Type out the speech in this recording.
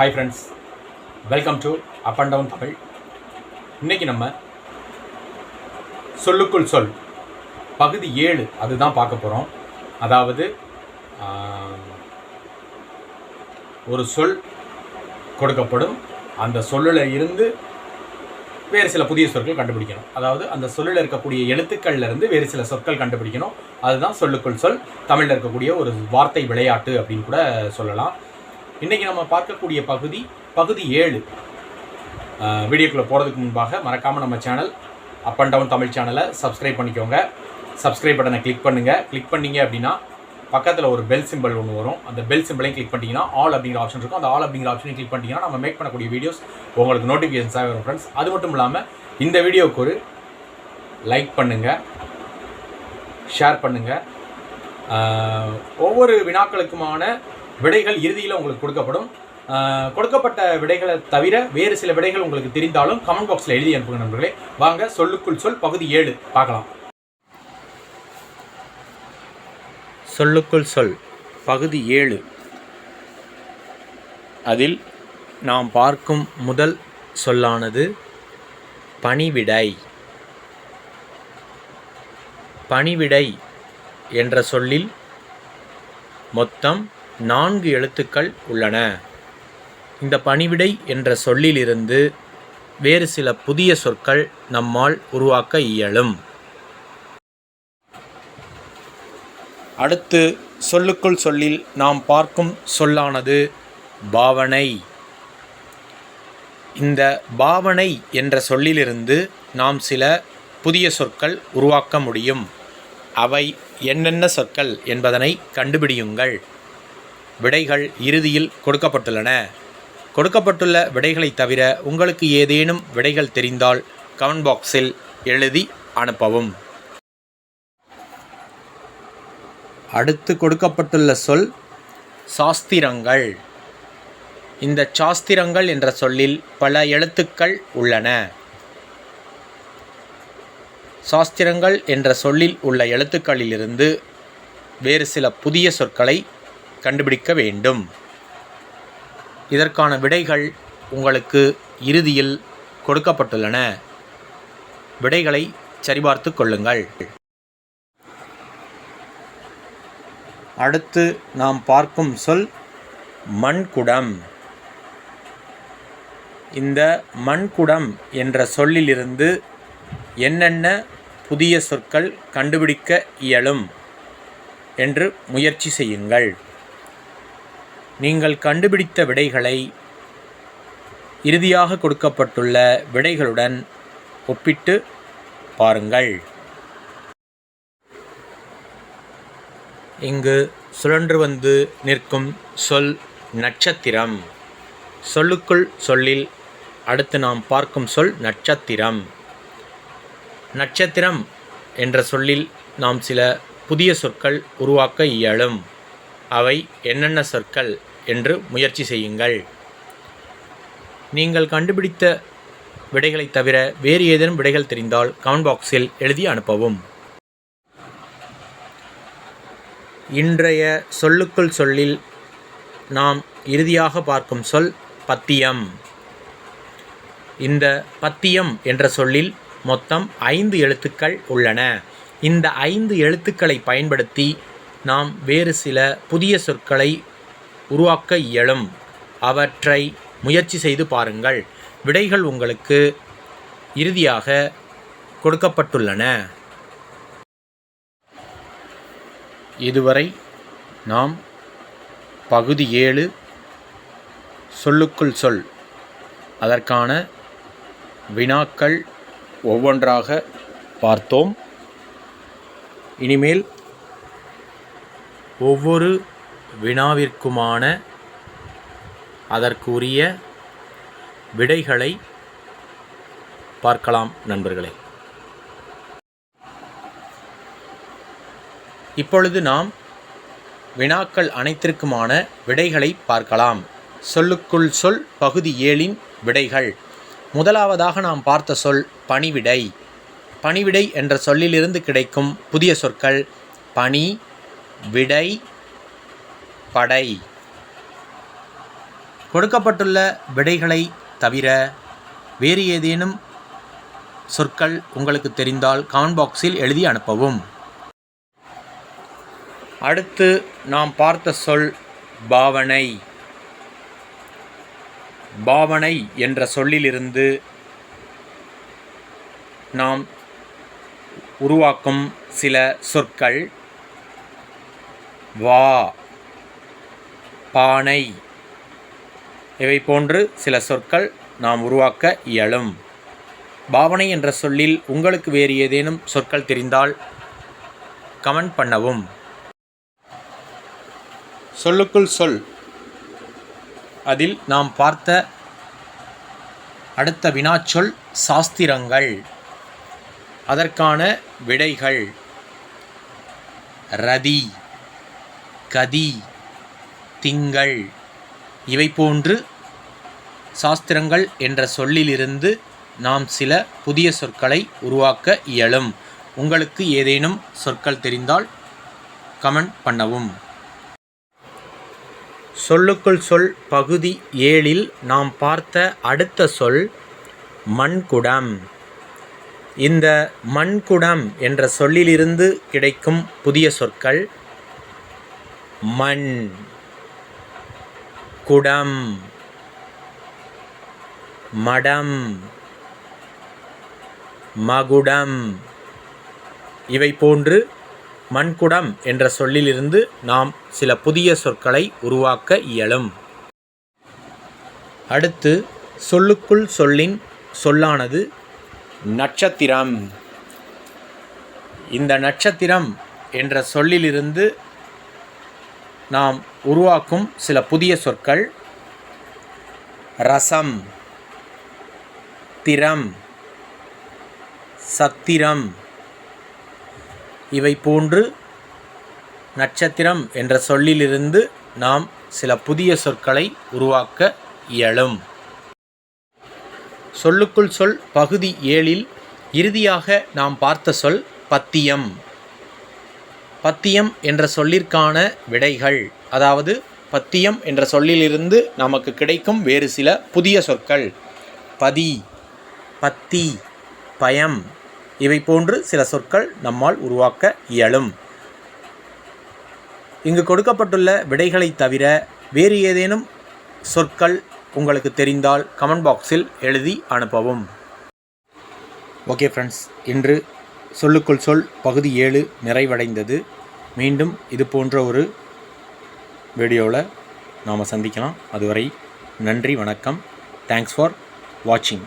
Hi friends welcome to up and down Tamil இன்னைக்கு நம்ம சொல்லுக்குள் சொல் பகுதி ஏழு அதுதான் பார்க்க போகிறோம் அதாவது ஒரு சொல் கொடுக்கப்படும். அந்த சொல்லில் இருந்து வேறு சில புதிய சொற்கள் கண்டுபிடிக்கணும். அதாவது அந்த சொல்லில் இருக்கக்கூடிய எழுத்துக்கள்லேருந்து வேறு சில சொற்கள் கண்டுபிடிக்கணும். அதுதான் சொல்லுக்குள் சொல். தமிழில் இருக்கக்கூடிய ஒரு வார்த்தை விளையாட்டு அப்படின்னு கூட சொல்லலாம். இன்றைக்கி நம்ம பார்க்கக்கூடிய பகுதி பகுதி ஏழு. வீடியோக்குள்ளே போகிறதுக்கு முன்பாக மறக்காமல் நம்ம channel up and down Tamil சேனலை சப்ஸ்கிரைப் பண்ணிக்கோங்க. சப்ஸ்கிரைப் பட்டனை கிளிக் பண்ணுங்கள் கிளிக் பண்ணீங்க அப்படின்னா பக்கத்தில் ஒரு பெல் சிம்பிள் ஒன்று வரும். அந்த பெல் சிம்பிளையும் கிளிக் பண்ணிட்டீங்கன்னா ஆல் அப்படிங்கிற ஆப்ஷன் இருக்கும். அந்த ஆல் அப்படிங்கிற ஆப்ஷனையும் கிளிக் பண்ணிட்டீங்கன்னா நம்ம மேக் பண்ணக்கூடிய வீடியோஸ் உங்களுக்கு நோட்டிஃபிகேஷன்ஸாக வரும் ஃப்ரெண்ட்ஸ் அது மட்டும் இல்லாமல் இந்த வீடியோவுக்கு ஒரு லைக் பண்ணுங்கள் ஷேர் பண்ணுங்கள் ஒவ்வொரு வினாக்களுக்குமான விடைகள் இறுதியில் உங்களுக்கு கொடுக்கப்படும். கொடுக்கப்பட்ட விடைகளை தவிர வேறு சில விடைகள் உங்களுக்கு தெரிந்தாலும் கமெண்ட் பாக்ஸில் எழுதி அனுப்புங்க நண்பர்களே. வாங்க சொல்லுக்குள் சொல் பகுதி ஏழு பார்க்கலாம். சொல்லுக்குள் சொல் பகுதி ஏழு. அதில் நாம் பார்க்கும் முதல் சொல்லானது பணிவிடை. பணிவிடை என்ற சொல்லில் மொத்தம் நான்கு எழுத்துக்கள் உள்ளன. இந்த பணிவிடை என்ற சொல்லிலிருந்து வேறு சில புதிய சொற்கள் நம்மால் உருவாக்க இயலும். அடுத்து சொல்லுக்குள் சொல்லில் நாம் பார்க்கும் சொல்லானது பாவனை. இந்த பாவனை என்ற சொல்லிலிருந்து நாம் சில புதிய சொற்கள் உருவாக்க முடியும். அவை என்னென்ன சொற்கள் என்பதனை கண்டுபிடியுங்கள். விடைகள் இறுதியில் கொடுக்கப்பட்டுள்ளன. கொடுக்கப்பட்டுள்ள விடைகளை தவிர உங்களுக்கு ஏதேனும் விடைகள் தெரிந்தால் கமெண்ட் பாக்ஸில் எழுதி அனுப்பவும். அடுத்து கொடுக்கப்பட்டுள்ள சொல் சாஸ்திரங்கள். இந்த சாஸ்திரங்கள் என்ற சொல்லில் பல எழுத்துக்கள் உள்ளன. சாஸ்திரங்கள் என்ற சொல்லில் உள்ள எழுத்துக்களிலிருந்து வேறு சில புதிய சொற்களை கண்டுபிடிக்க வேண்டும். இதற்கான விடைகள் உங்களுக்கு இறுதியில் கொடுக்கப்பட்டுள்ளன. விடைகளை சரிபார்த்து கொள்ளுங்கள். அடுத்து நாம் பார்க்கும் சொல் மண்குடம். இந்த மண்குடம் என்ற சொல்லிலிருந்து என்னென்ன புதிய சொற்கள் கண்டுபிடிக்க இயலும் என்று முயற்சி செய்யுங்கள். நீங்கள் கண்டுபிடித்த விடைகளை இறுதியாக கொடுக்கப்பட்டுள்ள விடைகளுடன் ஒப்பிட்டு பாருங்கள். இங்கு சுழன்று வந்து நிற்கும் சொல் நட்சத்திரம். சொல்லுக்குள் சொல்லில் அடுத்து நாம் பார்க்கும் சொல் நட்சத்திரம். நட்சத்திரம் என்ற சொல்லில் நாம் சில புதிய சொற்கள் உருவாக்க இயலும். அவை என்னென்ன சொற்கள்? என்று முயற்சி செய்யுங்கள். நீங்கள் கண்டுபிடித்த விடைகளை தவிர வேறு ஏதேனும் விடைகள் தெரிந்தால் கமெண்ட் பாக்ஸில் எழுதி அனுப்பவும். இன்றைய சொல்லுக்குள் சொல்லில் நாம் இறுதியாக பார்க்கும் சொல் பத்தியம். இந்த பத்தியம் என்ற சொல்லில் மொத்தம் ஐந்து எழுத்துக்கள் உள்ளன. இந்த ஐந்து எழுத்துக்களை பயன்படுத்தி நாம் வேறு சில புதிய சொற்களை உருவாக்க இயலும். அவற்றை முயற்சி செய்து பாருங்கள். விடைகள் உங்களுக்கு இறுதியாக கொடுக்கப்பட்டுள்ளன. இதுவரை நாம் பகுதி ஏழு சொல்லுக்குள் சொல். அதற்கான வினாக்கள் ஒவ்வொன்றாக பார்த்தோம். இனிமேல் ஒவ்வொரு வினாவிற்குமான அதற்குரிய விடைகளை பார்க்கலாம் நண்பர்களே. இப்பொழுது நாம் வினாக்கள் அனைத்திற்குமான விடைகளை பார்க்கலாம். சொல்லுக்குள் சொல் பகுதி ஏழின் விடைகள். முதலாவதாக நாம் பார்த்த சொல் பணிவிடை. பணிவிடை என்ற சொல்லிலிருந்து கிடைக்கும் புதிய சொற்கள் பணி விடை படை. கொடுக்கப்பட்டுள்ள விடைகளை தவிர வேறு ஏதேனும் சொற்கள் உங்களுக்கு தெரிந்தால் கமெண்ட் பாக்ஸில் எழுதி அனுப்பவும். அடுத்து நாம் பார்த்த சொல் பாவனை. பாவனை என்ற சொல்லிலிருந்து நாம் உருவாக்கும் சில சொற்கள் வா. பானை. இவை போன்று சில சொற்கள் நாம் உருவாக்க இயலும். பாவனை என்ற சொல்லில் உங்களுக்கு வேறு ஏதேனும் சொற்கள் தெரிந்தால் கமெண்ட் பண்ணவும். சொல்லுக்குள் சொல். அதில் நாம் பார்த்த அடுத்த வினாச்சொல் சாஸ்திரங்கள். அதற்கான விடைகள். ரதி கதி திங்கள். இவை போன்று சாஸ்திரங்கள் என்ற சொல்லிலிருந்து நாம் சில புதிய சொற்களை உருவாக்க இயலும். உங்களுக்கு ஏதேனும் சொற்கள் தெரிந்தால் கமெண்ட் பண்ணவும். சொல்லுக்குள் சொல் பகுதி ஏழில் நாம் பார்த்த அடுத்த சொல் மண்குடம். இந்த மண்குடம் என்ற சொல்லிலிருந்து கிடைக்கும் புதிய சொற்கள் மண். குடம் மடம் மகுடம். இவை போன்று மண்குடம் என்ற சொல்லிலிருந்து நாம் சில புதிய சொற்களை உருவாக்க இயலும். அடுத்து சொல்லுக்குள் சொல்லின் சொல்லானது நட்சத்திரம். இந்த நட்சத்திரம் என்ற சொல்லிலிருந்து நாம் உருவாக்கும் சில புதிய சொற்கள். ரசம் திறம் சத்திரம். இவை போன்று நட்சத்திரம் என்ற சொல்லிலிருந்து நாம் சில புதிய சொற்களை உருவாக்க இயலும். சொல்லுக்குள் சொல் பகுதி ஏழில் இறுதியாக நாம் பார்த்த சொல் பத்தியம். பத்தியம் என்ற சொல்லிற்கான விடைகள். அதாவது பத்தியம் என்ற சொல்லிலிருந்து நமக்கு கிடைக்கும் வேறு சில புதிய சொற்கள். பதி பத்தி பயம் இவை போன்று சில சொற்கள் நம்மால் உருவாக்க இயலும். இங்கு கொடுக்கப்பட்டுள்ள விடைகளை தவிர வேறு ஏதேனும் சொற்கள் உங்களுக்கு தெரிந்தால் கமெண்ட் பாக்ஸில் எழுதி அனுப்பவும். ஓகே ஃப்ரெண்ட்ஸ் இன்று சொல்லுக்குள் சொல் பகுதி ஏழு நிறைவடைந்தது. மீண்டும் இது போன்ற ஒரு வீடியோவில் நாம் சந்திக்கலாம். அதுவரை நன்றி வணக்கம். தேங்க்ஸ் ஃபார் வாட்சிங்